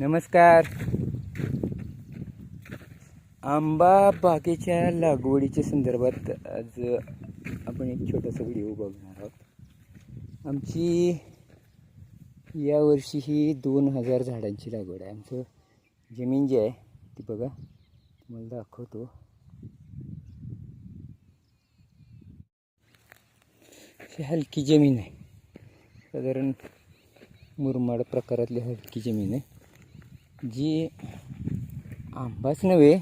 नमस्कार. आंबा बागेच्या लागवडीच्या संदर्भात आज आपण एक छोटासा व्हिडिओ बघणार आहोत. आमची यावर्षी ही दोन हजार झाडांची लागवड आहे. आमचं जमीन जी आहे ती बघा तुम्हाला दाखवतो. अशी हलकी जमीन आहे. साधारण मुरमाड प्रकारातली हलकी जमीन आहे. जी आंबाच नव्हे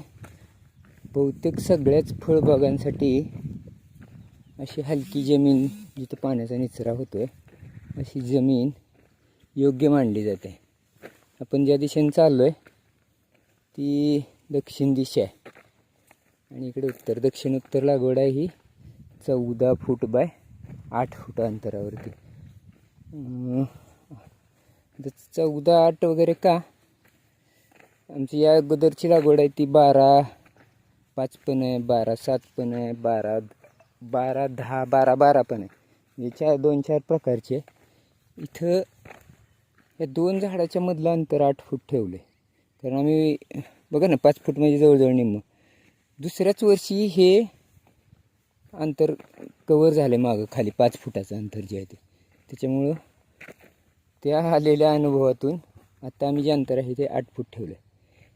बहुतेक सगळ्याच फळबागांसाठी अशी हलकी जमीन जिथं पाण्याचा निचरा होतो आहे अशी जमीन योग्य मानली जाते. आपण ज्या दिशेने चाललो आहे ती दक्षिण दिशा आहे. आणि इकडे उत्तर दक्षिण उत्तर लागवड आहे ही चौदा फूट बाय आठ फूट अंतरावरती. चौदा आठ वगैरे का? आमची या अगोदरची लागवड आहे ती बारा पाच पण आहे बारा सात पण आहे बारा बारा दहा बारा बारा पण आहे. हे चार दोन चार प्रकारचे इथं या दोन झाडाच्या मधलं अंतर आठ फूट ठेवलं आहे कारण आम्ही बघा ना पाच फूट म्हणजे जवळजवळ निम्म. दुसऱ्याच वर्षी हे अंतर कवर झालं आहे मागं खाली पाच फुटाचं अंतर जे आहे ते. त्याच्यामुळं त्या आलेल्या अनुभवातून आत्ता आम्ही जे अंतर आहे ते आठ फूट ठेवलं आहे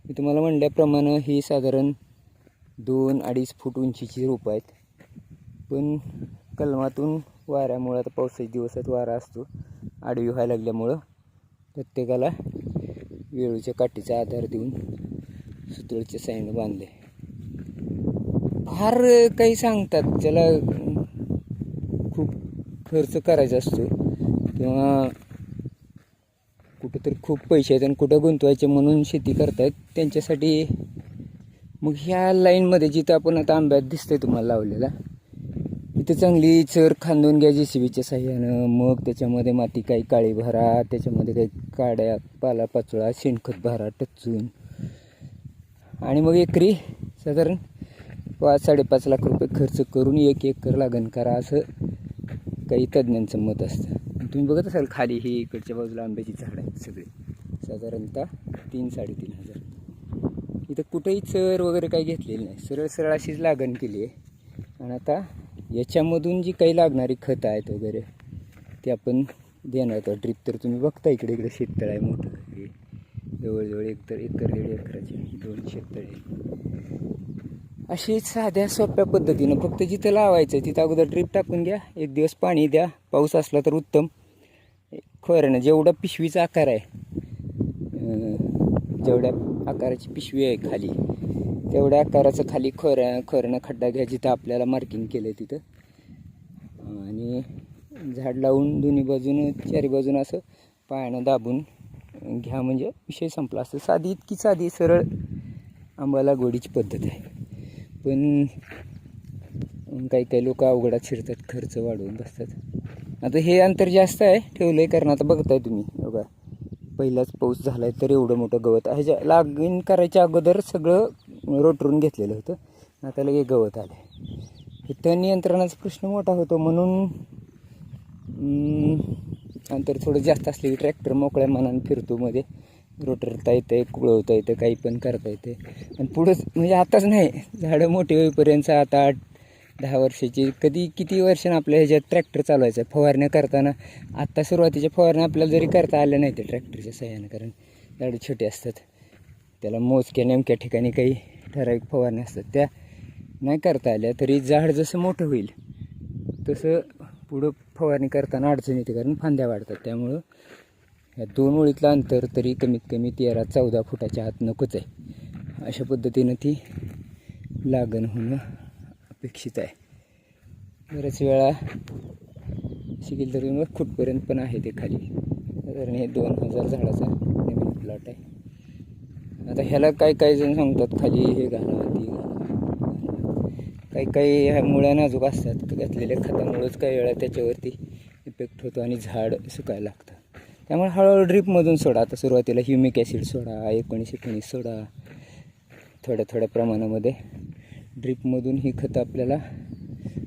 मी तुम्हाला म्हणल्याप्रमाणे ही साधारण दोन अडीच फूट उंचीची रोपं आहेत. पण कलमातून वाऱ्यामुळं आता पावसाच्या दिवसात वारा असतो. आडवी व्हायला लागल्यामुळं प्रत्येकाला वेळूच्या काठीचा आधार देऊन सुतळच्या साईनं बांधले. फार काही सांगतात ज्याला खूप खर्च करायचा असतो किंवा कुठंतरी खूप पैसे आहेत आणि कुठं गुंतवायचे म्हणून शेती करतायत त्यांच्यासाठी मग ह्या लाईनमध्ये जिथं आपण आता आंब्यात दिसतंय तुम्हाला लावलेला तिथं चांगली चर खांदून घ्या जे सी बीच्या साह्यानं. मग त्याच्यामध्ये माती काही काळी भरा त्याच्यामध्ये काही काड्या पालापाचोळा शेणखत भरा टचून. आणि मग एकरी साधारण पाच साडेपाच लाख रुपये खर्च करून एक एकर लागण करा असं काही तज्ज्ञांचं मत असतं. तुम्ही बघत असाल खाली ही इकडच्या बाजूला आंब्याची झाडं आहेत सगळी. साधारणतः तीन साडेतीन हजार. इथं कुठेही चर वगैरे काही घेतलेली नाही. सरळ सरळ अशीच लागण केली आहे. आणि आता याच्यामधून जी काही लागणारी खतं आहेत वगैरे ते आपण देणार आहोत. ड्रीप तर तुम्ही बघता इकडे इकडे शेततळ आहे मोठं हे जवळजवळ एक तर एकर दीड एकराची दोन शेततळे अशी साध्या सोप्या पद्धतीनं फक्त जिथं लावायचं तिथं अगोदर ड्रीप टाकून घ्या. एक दिवस पाणी द्या. पाऊस असला तर उत्तम. खोऱ्यानं जेवढा पिशवीचा आकार आहे जेवढ्या आकाराची पिशवी आहे खाली तेवढ्या आकाराचं खाली खोऱ्या खोऱ्यानं खड्डा घ्या जिथं आपल्याला मार्किंग केलं आहे तिथं आणि झाड लावून दोन्ही बाजूनं चारी बाजूनं असं पायानं दाबून घ्या म्हणजे विषय संपला. असं साधी इतकी साधी सरळ आंबा लागवडीची पद्धत आहे. पण काही काही लोक अवघडात शिरतात खर्च वाढवून बसतात. आता हे अंतर जास्त आहे ठेवलं आहे कारण आता बघताय तुम्ही. बघा पहिलाच पाऊस झाला आहे तर एवढं मोठं गवत ह्याच्या लागिन करायच्या अगोदर सगळं रोटरून घेतलेलं होतं. आता लगे गवत आलं आहे तण नियंत्रणाचा प्रश्न मोठा होतो म्हणून अंतर थोडं जास्त असले की ट्रॅक्टर मोकळ्या मनानं फिरतो मध्ये. रोटरता येतं कुळवता येतं काही पण करता येते. आणि पुढंच म्हणजे आताच नाही झाडं मोठी होईपर्यंत आता आठ दहा वर्षाची. कधी किती वर्षानं आपल्या ह्याच्यात ट्रॅक्टर चालवायचं आहे फवारण्या करताना आत्ता सुरुवातीच्या फवारण्या आपल्याला जरी करता आल्या नाही त्या ट्रॅक्टरच्या सहाय्यानं कारण झाडं छोटे असतात. त्याला मोजक्या नेमक्या ठिकाणी काही ठराविक फवारण्या असतात. त्या नाही करता आल्या तरी झाड जसं मोठं होईल तसं पुढं फवारणी करताना अडचण येते कारण फांद्या वाढतात. त्यामुळं या दोन ओळीतलं अंतर तरी कमीत कमी तेरा चौदा फुटाच्या आत नकोच आहे. अशा पद्धतीनं ती लागण होणं अपेक्षित आहे. बऱ्याच वेळा शिकील तरी मग पण आहे ते खाली. साधारण हे दोन हजार झाडाचा नवीन प्लॉट आहे. आता ह्याला काही काही जण सांगतात खाली हे घाला ती घाला. काही काही ह्या मुळ्या नाजूक असतात. घातलेल्या खतामुळंच काही वेळा त्याच्यावरती इफेक्ट होतो आणि झाड सुकायला लागतं त्यामुळे हळूहळू ड्रीपमधून सोडा. आता सुरुवातीला ह्युमिक ॲसिड सोडा एकोणीस एकोणीस सोडा. थोड्या थोड्या प्रमाणामध्ये ड्रीपमधून ही खतं आपल्याला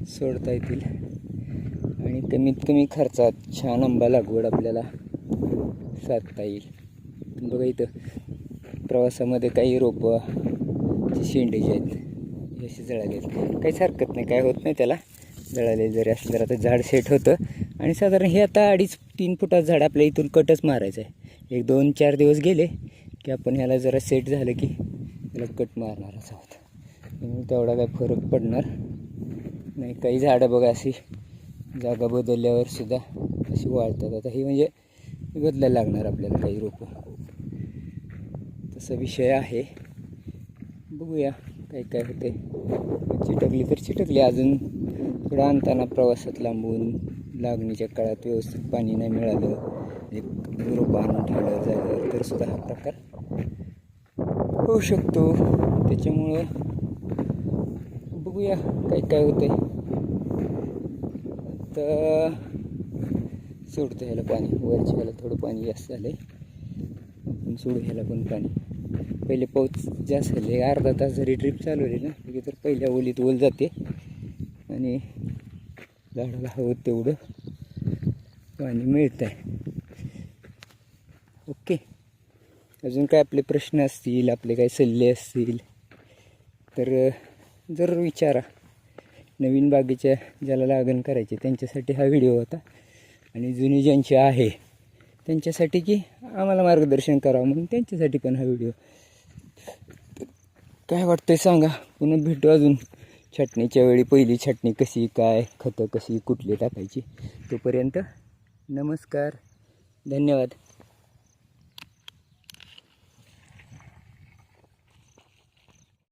सोडता येतील. आणि कमीत कमी खर्चात छान आंबा लागवड आपल्याला साधता येईल. बघा इथं प्रवासामध्ये काही रोपं शेंडे जे आहेत अशी असे जळाले आहेत. काहीच हरकत नाही काय होत नाही त्याला. जळाले जरी असलं तर आता झाड सेट होतं. आणि साधारण हे आता अडीच तीन फुटाचं झाड आपल्या इथून कटच मारायचं आहे. एक दोन चार दिवस गेले की आपण ह्याला जरा सेट झालं की त्याला कट मारणारच आहोत. त्यामुळे तेवढा काय फरक पडणार. नाही काही झाडं बघा अशी जागा बदलल्यावर सुद्धा अशी वाळतात आता ही म्हणजे बदलायला लागणार आपल्याला काही रोपं. तसा विषय आहे. बघूया काय काय होते चिटकली तर चिटकली. अजून थोडं आणताना प्रवासात लांबून लागणीच्या काळात व्यवस्थित पाणी नाही मिळालं. एक रोपं आणून ठेवलं जायला तर सुद्धा हा प्रकार होऊ शकतो. त्याच्यामुळं बघूया काय काय होतंय. तर सोडतो ह्याला पाणी. वरच्या ह्याला थोडं पाणी जास्त झालं आहे सोडू ह्याला पण पाणी. पहिले पाऊस जास्त झाले अर्धा तास जरी ट्रिप चालवली ना तरी तर पहिल्या ओलीत ओल जाते. आणि झाडाला हवं तेवढं पाणी मिळत आहे ओके. अजून काय आपले प्रश्न असतील आपले काय सल्ले असतील तर जरूर विचारा. नवीन बागेच्या ज्याला लागण करायची त्यांच्यासाठी हा व्हिडिओ होता. आणि जुनी ज्यांची आहे त्यांच्यासाठी की आम्हाला मार्गदर्शन करावं म्हणून त्यांच्यासाठी पण हा व्हिडिओ. काय वाटतंय सांगा पुन्हा भेटू अजून. छटणीच्या वेळी पहिली छटणी कशी काय खतं कशी कुठली टाकायची तोपर्यंत नमस्कार धन्यवाद.